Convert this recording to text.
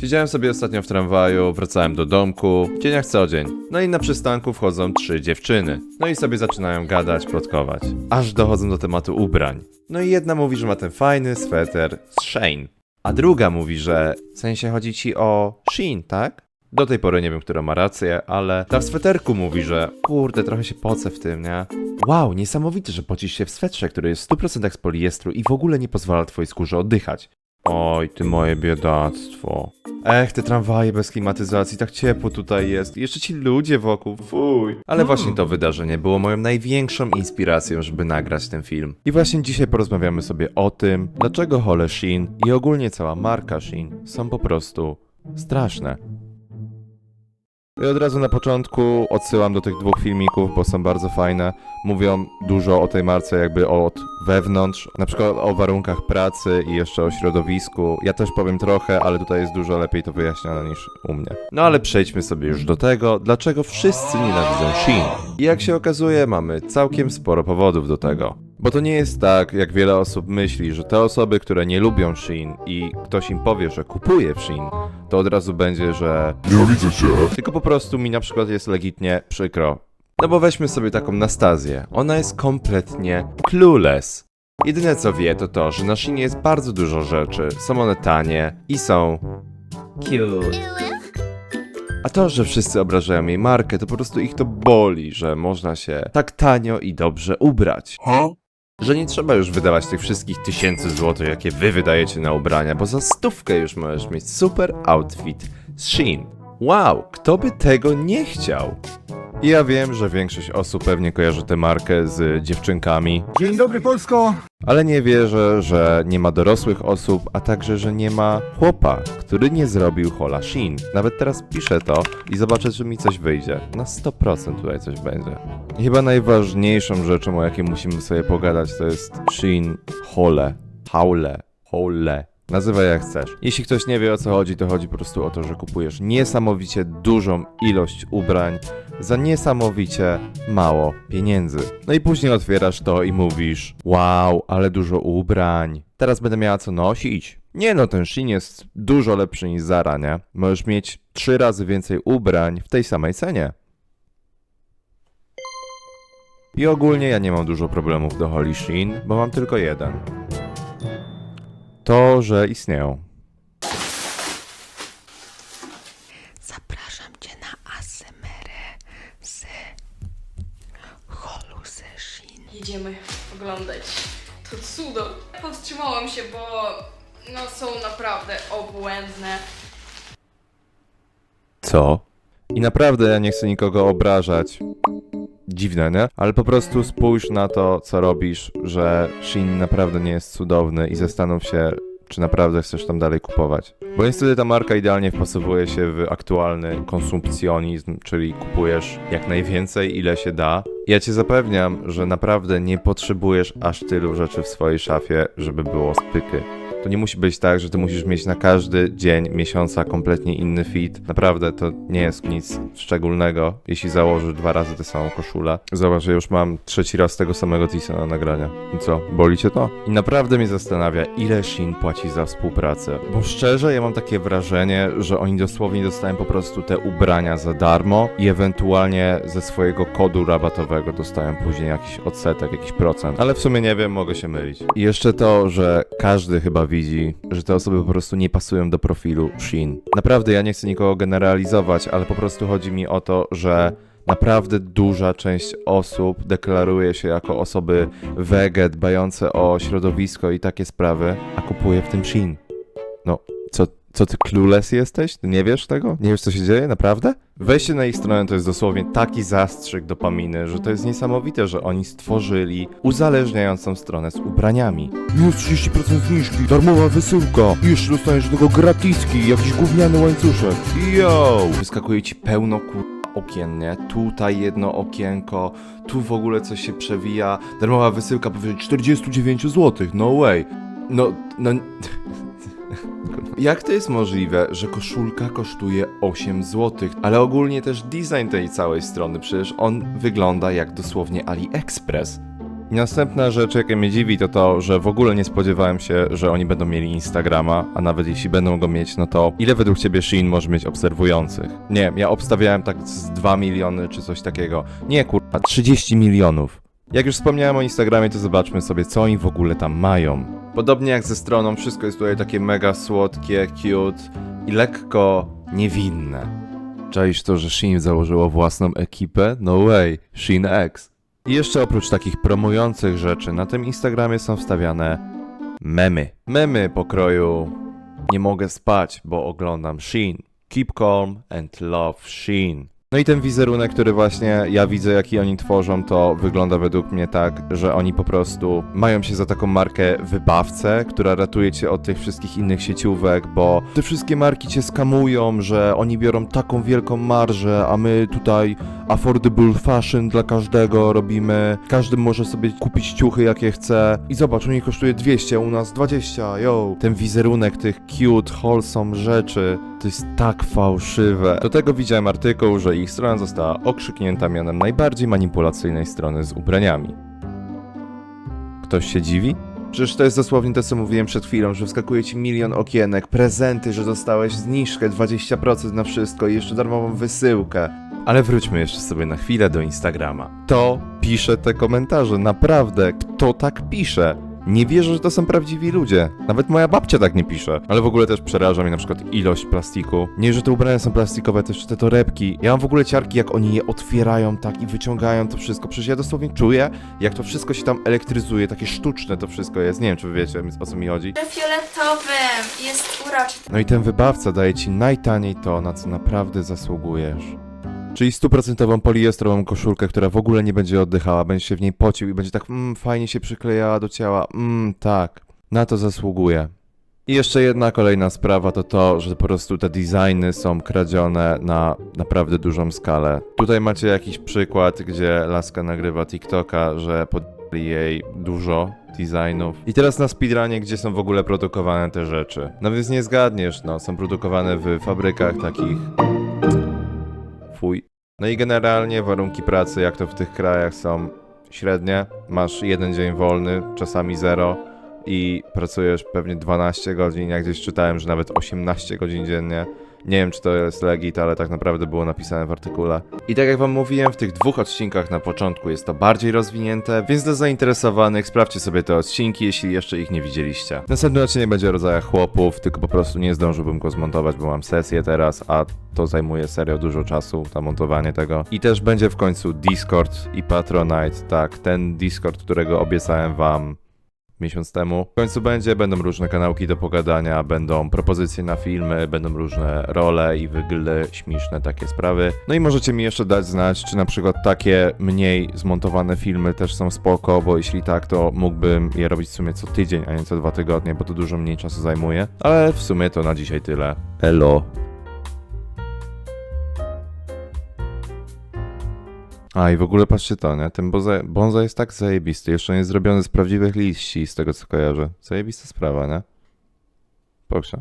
Siedziałem sobie ostatnio w tramwaju, wracałem do domku, w dzieniach co dzień. No i na przystanku wchodzą trzy dziewczyny. No i sobie zaczynają gadać, plotkować. Aż dochodzą do tematu ubrań. No i jedna mówi, że ma ten fajny sweter z Shane. A druga mówi, że w sensie chodzi ci o Shein, tak? Do tej pory nie wiem, która ma rację, ale ta w sweterku mówi, że kurde, trochę się pocę w tym, nie? Wow, niesamowite, że pocisz się w swetrze, który jest w 100% z poliestru i w ogóle nie pozwala twojej skórze oddychać. Oj, ty moje biedactwo. Ech, te tramwaje bez klimatyzacji, tak ciepło tutaj jest. I jeszcze ci ludzie wokół, fuj. Ale właśnie to wydarzenie było moją największą inspiracją, żeby nagrać ten film. I właśnie dzisiaj porozmawiamy sobie o tym, dlaczego Hole Shin i ogólnie cała marka Shin są po prostu straszne. I od razu na początku odsyłam do tych dwóch filmików, bo są bardzo fajne. Mówią dużo o tej marce jakby od wewnątrz, na przykład o warunkach pracy i jeszcze o środowisku. Ja też powiem trochę, ale tutaj jest dużo lepiej to wyjaśnione niż u mnie. No ale przejdźmy sobie już do tego, dlaczego wszyscy nienawidzą Shein. I jak się okazuje, mamy całkiem sporo powodów do tego. Bo to nie jest tak, jak wiele osób myśli, że te osoby, które nie lubią Shein i ktoś im powie, że kupuje w Shein, to od razu będzie, że Nienawidzę cię. tylko po prostu mi na przykład jest legitnie przykro. No bo weźmy sobie taką Nastazję. Ona jest kompletnie clueless. Jedyne co wie to to, że na Shinie jest bardzo dużo rzeczy, są one tanie i są cute. A to, że wszyscy obrażają jej markę, to po prostu ich to boli, że można się tak tanio i dobrze ubrać. Ha? Że nie trzeba już wydawać tych wszystkich tysięcy złotych, jakie wy wydajecie na ubrania, bo za stówkę już możesz mieć super outfit z Shein. Wow, kto by tego nie chciał? Ja wiem, że większość osób pewnie kojarzy tę markę z dziewczynkami, Dzień dobry Polsko. Ale nie wierzę, że nie ma dorosłych osób, a także, że nie ma chłopa, który nie zrobił hola Shein. Nawet teraz piszę to i zobaczę, czy mi coś wyjdzie. Na 100% tutaj coś będzie. I chyba najważniejszą rzeczą, o jakiej musimy sobie pogadać, to jest Shein hole. Haule. Hole. Nazywaj jak chcesz. Jeśli ktoś nie wie o co chodzi, to chodzi po prostu o to, że kupujesz niesamowicie dużą ilość ubrań za niesamowicie mało pieniędzy. No i później otwierasz to i mówisz: Wow, ale dużo ubrań. Teraz będę miała co nosić. Nie no, ten Shein jest dużo lepszy niż Zara, nie? Możesz mieć trzy razy więcej ubrań w tej samej cenie. I ogólnie ja nie mam dużo problemów do Holy Shein, bo mam tylko jeden. To, że istnieją. Zapraszam cię na asymerę z holu ze Shin. Idziemy oglądać to cudo. Powstrzymałam się, bo no są naprawdę obłędne. Co? I naprawdę ja nie chcę nikogo obrażać. Dziwne, nie? Ale po prostu spójrz na to, co robisz, że Shin naprawdę nie jest cudowny i zastanów się, czy naprawdę chcesz tam dalej kupować. Bo niestety ta marka idealnie wpasowuje się w aktualny konsumpcjonizm, czyli kupujesz jak najwięcej, ile się da. Ja cię zapewniam, że naprawdę nie potrzebujesz aż tylu rzeczy w swojej szafie, żeby było spyky. To nie musi być tak, że ty musisz mieć na każdy dzień miesiąca kompletnie inny fit. Naprawdę to nie jest nic szczególnego, jeśli założysz dwa razy tę samą koszulę. Zobacz, że już mam trzeci raz tego samego tisa na nagrania. I co, boli cię to? I naprawdę mnie zastanawia, ile Shin płaci za współpracę. Bo szczerze, ja mam takie wrażenie, że oni dosłownie dostają po prostu te ubrania za darmo i ewentualnie ze swojego kodu rabatowego dostają później jakiś odsetek, jakiś procent. Ale w sumie nie wiem, mogę się mylić. I jeszcze to, że każdy chyba widzi, że te osoby po prostu nie pasują do profilu Shin. Naprawdę, ja nie chcę nikogo generalizować, ale po prostu chodzi mi o to, że naprawdę duża część osób deklaruje się jako osoby wege, dbające o środowisko i takie sprawy, a kupuje w tym Shin. No, co, ty clueless jesteś? Ty nie wiesz tego? Nie wiesz co się dzieje? Naprawdę? Wejście na ich stronę to jest dosłownie taki zastrzyk dopaminy, że to jest niesamowite, że oni stworzyli uzależniającą stronę z ubraniami. Minus 30% zniżki, darmowa wysyłka. I jeszcze dostaniesz do tego gratiski, jakiś gówniany łańcuszek. Yo! Wyskakuje ci pełno kur... okien, nie? Tutaj jedno okienko, tu w ogóle coś się przewija. Darmowa wysyłka powyżej 49 zł, no way. No, no... Jak to jest możliwe, że koszulka kosztuje 8 zł, ale ogólnie też design tej całej strony, przecież on wygląda jak dosłownie AliExpress. Następna rzecz, jaka mnie dziwi, to to, że w ogóle nie spodziewałem się, że oni będą mieli Instagrama, a nawet jeśli będą go mieć, no to ile według ciebie Shein może mieć obserwujących? Nie ja obstawiałem tak z 2 miliony czy coś takiego. Nie, kurwa, 30 milionów. Jak już wspomniałem o Instagramie, to zobaczmy sobie, co oni w ogóle tam mają. Podobnie jak ze stroną, wszystko jest tutaj takie mega słodkie, cute i lekko niewinne. Czaisz to, że Shein założyło własną ekipę? No way, Shein X. I jeszcze oprócz takich promujących rzeczy, na tym Instagramie są wstawiane memy. Memy pokroju nie mogę spać, bo oglądam Shein. Keep calm and love Shein. No i ten wizerunek, który właśnie ja widzę, jaki oni tworzą, to wygląda według mnie tak, że oni po prostu mają się za taką markę wybawcę, która ratuje cię od tych wszystkich innych sieciówek, bo te wszystkie marki cię skamują, że oni biorą taką wielką marżę, a my tutaj affordable fashion dla każdego robimy. Każdy może sobie kupić ciuchy jakie chce. I zobacz, u nich kosztuje 200, u nas 20, yo. Ten wizerunek tych cute, wholesome rzeczy, to jest tak fałszywe. Do tego widziałem artykuł, że ich strona została okrzyknięta mianem najbardziej manipulacyjnej strony z ubraniami. Ktoś się dziwi? Przecież to jest dosłownie to, co mówiłem przed chwilą, że wskakuje ci milion okienek, prezenty, że dostałeś zniżkę 20% na wszystko i jeszcze darmową wysyłkę. Ale wróćmy jeszcze sobie na chwilę do Instagrama. To pisze te komentarze, naprawdę. Kto tak pisze? Nie wierzę, że to są prawdziwi ludzie. Nawet moja babcia tak nie pisze. Ale w ogóle też przeraża mnie na przykład ilość plastiku. Nie, że te ubrania są plastikowe, też te torebki. Ja mam w ogóle ciarki, jak oni je otwierają tak i wyciągają to wszystko. Przecież ja dosłownie czuję, jak to wszystko się tam elektryzuje. Takie sztuczne to wszystko jest. Nie wiem, czy wy wiecie, o co mi chodzi. fioletowym. Jest uroczy. No i ten wybawca daje ci najtaniej to, na co naprawdę zasługujesz. Czyli stuprocentową poliestrową koszulkę, która w ogóle nie będzie oddychała, będzie się w niej pocił i będzie tak mm, fajnie się przyklejała do ciała. Mm, tak, na to zasługuje. I jeszcze jedna kolejna sprawa to to, że po prostu te designy są kradzione na naprawdę dużą skalę. Tutaj macie jakiś przykład, gdzie laska nagrywa TikToka, że pod jej dużo designów. I teraz na speedrunie, gdzie są w ogóle produkowane te rzeczy. No więc nie zgadniesz, no, są produkowane w fabrykach takich fuj. No i generalnie warunki pracy, jak to w tych krajach są średnie. Masz jeden dzień wolny, czasami zero i pracujesz pewnie 12 godzin. Ja gdzieś czytałem, że nawet 18 godzin dziennie. Nie wiem, czy to jest legit, ale tak naprawdę było napisane w artykule. I tak jak wam mówiłem, w tych dwóch odcinkach na początku jest to bardziej rozwinięte, więc dla zainteresowanych sprawdźcie sobie te odcinki, jeśli jeszcze ich nie widzieliście. Następny odcinek będzie o rodzajach chłopów, tylko po prostu nie zdążyłbym go zmontować, bo mam sesję teraz, a to zajmuje serio dużo czasu, to montowanie tego. I też będzie w końcu Discord i Patronite, tak, ten Discord, którego obiecałem wam miesiąc temu. W końcu będzie, będą różne kanałki do pogadania, będą propozycje na filmy, będą różne role i wygle śmieszne takie sprawy. No i możecie mi jeszcze dać znać, czy na przykład takie mniej zmontowane filmy też są spoko, bo jeśli tak, to mógłbym je robić w sumie co tydzień, a nie co dwa tygodnie, bo to dużo mniej czasu zajmuje. Ale w sumie to na dzisiaj tyle. Elo. A i w ogóle patrzcie to, nie? Ten bonza, bonza jest tak zajebisty. Jeszcze nie jest zrobiony z prawdziwych liści, z tego co kojarzę. Zajebista sprawa, nie? Pokrzam.